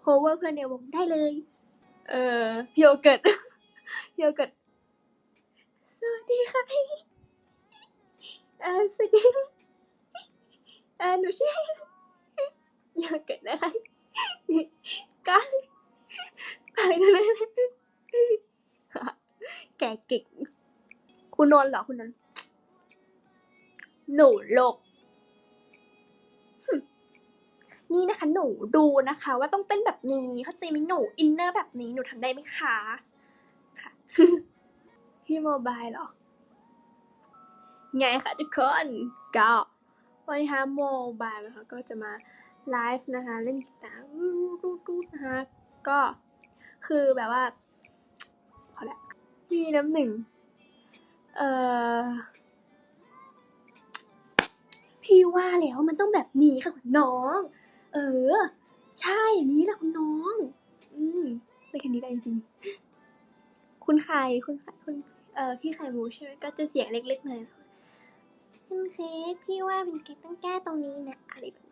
โคเวอร์เพื่อนในวงได้เลย เออพี่โอเกิร์ตพี่โอเกิร์ตสวัสดีค่ะเออสวัสดีเออหนูชื่อโยเกิร์ตนะคะก็ไปแล้วนะแกเก่งคุณนนท์เหรอคุณนนท์หนูโลก นี่นะคะหนูดูนะคะว่าต้องเต้นแบบนี้ เข้าใจไหมหนูอินเนอร์แบบนี้หนูทำได้ไหมคะค่ะพี่โมบายเหรอไงคะทุกคนก็วันนี้คะโมบายนะคะก็จะมาไลฟ์นะคะเล่นกีตาร์รูดๆนะคะก็คือแบบว่าพอละพี่น้ำหนึ่งเอ่อพี่ว่าแล้วมันต้องแบบนี้ค่ะคุณน้อง เออ ใช่อย่างนี้แหละคุณน้อง อืมได้แค่นี้ได้จริงๆคุณไข่คุณไข่คุณเอ่อพี่ไข่มูใช่ไหมก็จะเสียงเล็กๆหน่อยคุณเค้กพี่ว่าเป็นเค้กต้องแก้ตรงนี้นะอะไรแบบ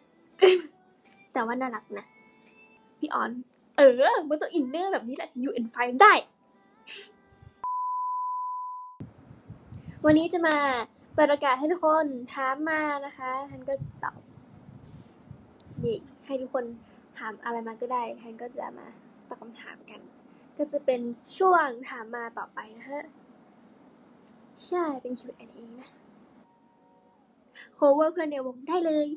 แต่ว่าน่ารักนะ พี่ออน เออมันต้องอินเนอร์แบบนี้แหละอยู่อินไฟได้ วันนี้จะมาปิดโอกาสให้ทุกคนถามมานะคะทันก็ตอบ นี่ให้ทุกคนถามอะไรมาก็ได้ทันก็จะมาตอบคำถามกัน ก็จะเป็นช่วงถามมาต่อไปนะฮะ ใช่เป็น Q&A นะ cover เพื่อนในวงได้เลย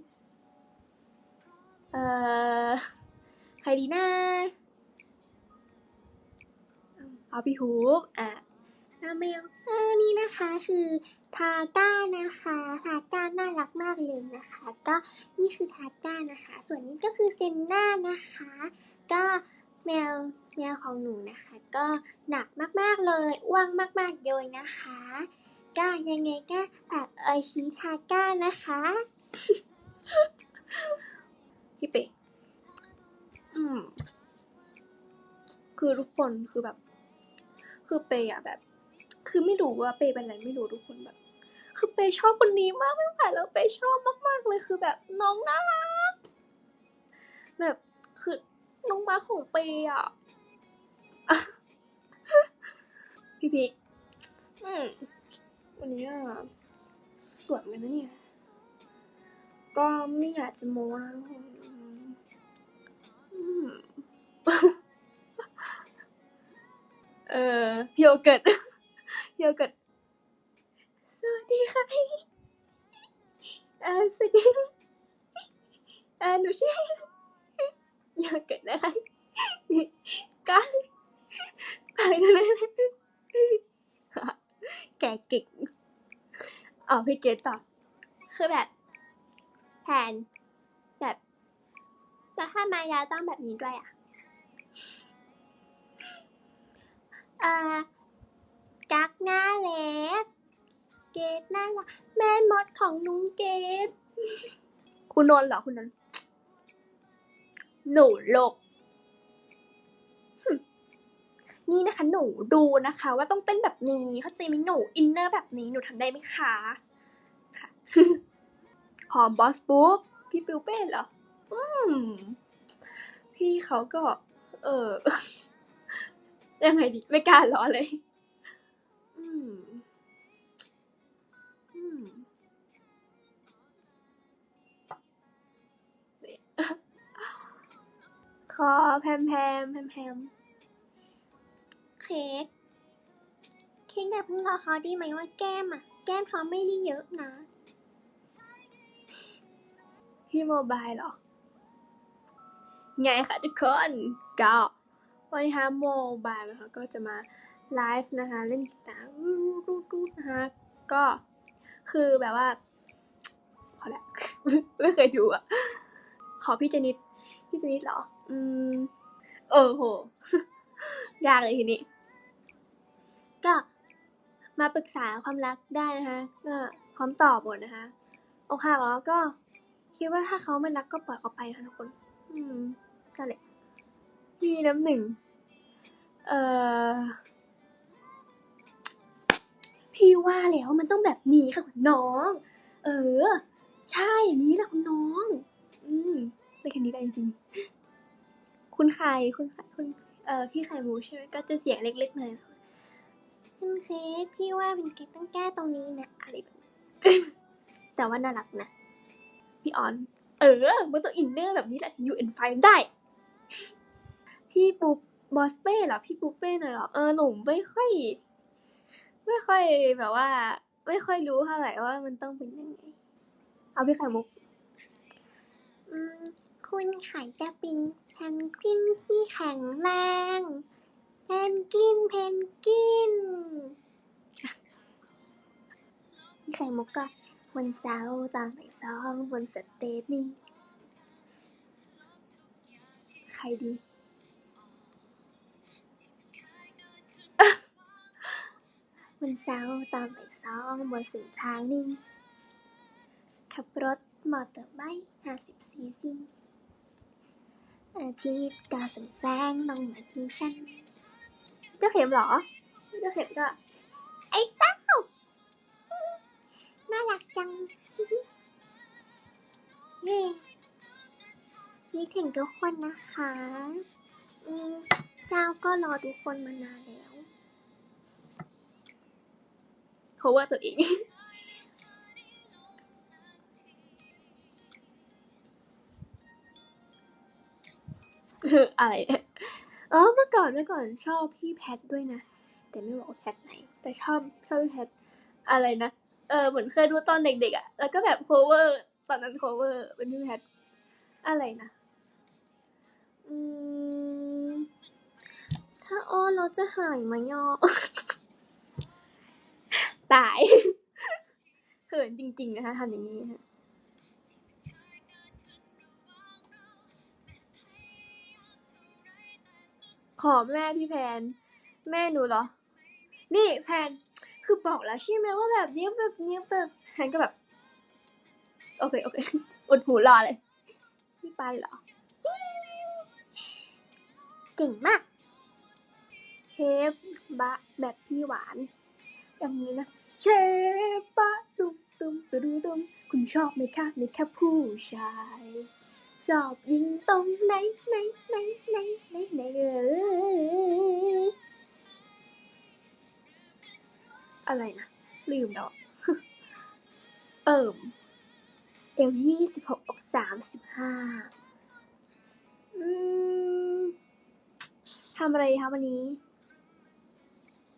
เอ่อ ใครดีนะเอาพี่ฮูบอะ น้าแมวเออนี่นะคะคือทาก้านะคะทาก้าน่ารักมากเลยนะคะ ก็นี่คือทาก้านะคะ ส่วนนี้ก็คือเซนน่านะคะ ก็แมวแมวของหนูนะคะ ก็หนักมากๆเลยอ้วงมากๆเลยนะคะก็ยังไงก็ฝากเอยชีทาก้านะคะพี่เป๋อืมคือทุกคนคือแบบ คือเปย์อะแบบ คือไม่รู้ว่าเปย์เป็นอะไรไม่รู้ทุกคนแบบ คือเปย์ชอบคนนี้มากไม่ไหวแล้วเปย์ชอบมากๆเลยคือแบบน้องน่ารักแบบคือน้องมาของเปย์อะพี่พิกอืมวันนี้อะสวยเหมือนนะเนี่ย ก็ไม่อยากจะโม้นะอืมเออพี่โอเกิร์ต โอเกิร์ตสวัสดีค่ะเออสวัสดีเออหนูชื่อโยเกิร์ตนะคะก็ไปแล้วนะแกเก่งเอาพี่เกตต่อคือแบบแผนแบบแต่ถ้ามายาต้องแบบนี้ด้วยอะ เอ่อ กักหน้าเล็กเกตน่ารักแม่มดของนุ้งเกตคุณนนท์เหรอคุณนนท์หนูโลกนี่นะคะ หนูดูนะคะ ว่าต้องเต้นแบบนี้เข้าใจไหมหนูอินเนอร์แบบนี้หนูทำได้ไหมคะค่ะหอมบอสปุ๊บพี่ปิวเป้เหรออืมพี่เขาก็ เออยังไงดีไม่กล้าล้อเลย อืม อืมขอแพมแพมแพมแพมเค้กเค้กอย่าเพิ่งรอเขาดีไหมว่าแก้มอะแก้มเขาไม่ได้เยอะนะ พี่โมบายเหรอ ไงคะทุกคน ก็วันนี้คะโมบายนะคะก็จะมา ไลฟ์นะคะ เล่นกีตาร์รูดๆนะคะ ก็คือแบบว่า พอละไม่เคยดูอะ ขอพี่เจนิด พี่เจนิดเหรอ อืม เออโห ยากเลยทีนี้ ก็มาปรึกษาความรักได้นะคะ ก็พร้อมตอบหมดนะคะโอกหักแล้วก็คิดว่าถ้าเขาไม่รักก็ปล่อยเขาไปนะทุกคน อืมนั่นแหละพี่น้ำหนึ่ง เอ่อ พี่ว่าแล้วมันต้องแบบนี้ค่ะคุณน้อง เออ ใช่อย่างนี้แหละคุณน้อง อืมได้แค่นี้ได้จริงๆคุณใคุณไข่คุณไข่คุณเอ่อพี่ไข่มูใช่ไหมก็จะเสียงเล็กๆหน่อยคุณเค้กพี่ว่าเป็นเค้กต้องแก้ตรงนี้นะอะไรแบบแต่ว่าน่ารักนะ พี่ออน เออมันต้องอินเนอร์แบบนี้แหละยูเอ็นไฟได้ พี่ปุ๊บบอสเป้เหรอ พี่ปุ๊บเป้หน่อยเหรอ เออหนูไม่ค่อย ไม่ค่อยแบบว่า ไม่ค่อยรู้เท่าไหร่ว่ามันต้องเป็นยังไง เอาพี่ไข่มุก อืมคุณไข่จะเป็นแพนกวินที่แข็งแรงแพนกินแพนกินพี่ไข่มุกก็วันเสาร์ตอนบ่ายสองบนสเตจนี่ใครดี วันเสาร์ตอนบ่ายสองบนเส้นทางนี้ ขับรถมอเตอร์ไบค์50ซีซีอาทิตย์กาสันแสงต้องมาที่ฉัน เจ้าเข็มเหรอ เจ้าเข็มก็ ไอ้เต้า น่ารักจัง นี่คิดถึงทุกคนนะคะอืมเจ้าก็รอทุกคนมานานแล้ว เขาว่าตัวเองอะไรเนี่ยอ๋อเมื่อก่อนเมื่อก่อนชอบพี่แพทด้วยนะ แต่ไม่บอกว่าแพทไหน แต่ชอบชอบพี่แพทอะไรนะ เออเหมือนเคยดูตอนเด็กๆอะ แล้วก็แบบ cover ตอนนั้น cover เป็นพี่แพทอะไรนะ อืม ถ้าอ้อนเราจะหายไหมย่อ ตายเขินจริงๆนะคะทำอย่างนี้ค่ะขอแม่พี่แพน แม่หนูเหรอ นี่แพน คือบอกแล้วใช่ไหมว่าแบบนี้แบบนี้แบบแพนก็แบบ โอเคโอเคอุดหูรอเลย พี่ปันเหรอ เก่งมาก เชฟบะแบบพี่หวาน อย่างนี้นะ เชฟบะตุ้มตุ้มตุ้มตุ้มคุณชอบไหมคะไหมคะผู้ชาย ชอบยิงตรงไหนไหนไหนไหนไหนไหนเอออะไรนะ ลืมแล้วเอิ่มเอลยี่สิบหกอกสามสิบห้าอืมทำอะไรคะวันนี้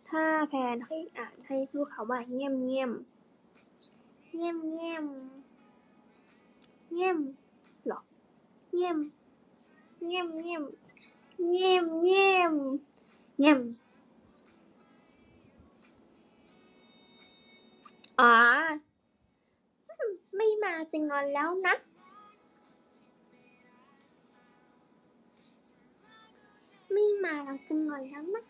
ถ้าแพนให้อ่านให้พูดคำว่าเงียบเงียบเงียบเงียบเงียบหรอเงียบเงียบเงียบเงียบเงียบเงียบอ๋อ ไม่มาจะงอนแล้วนะไม่มาเราจะงอนแล้วนะ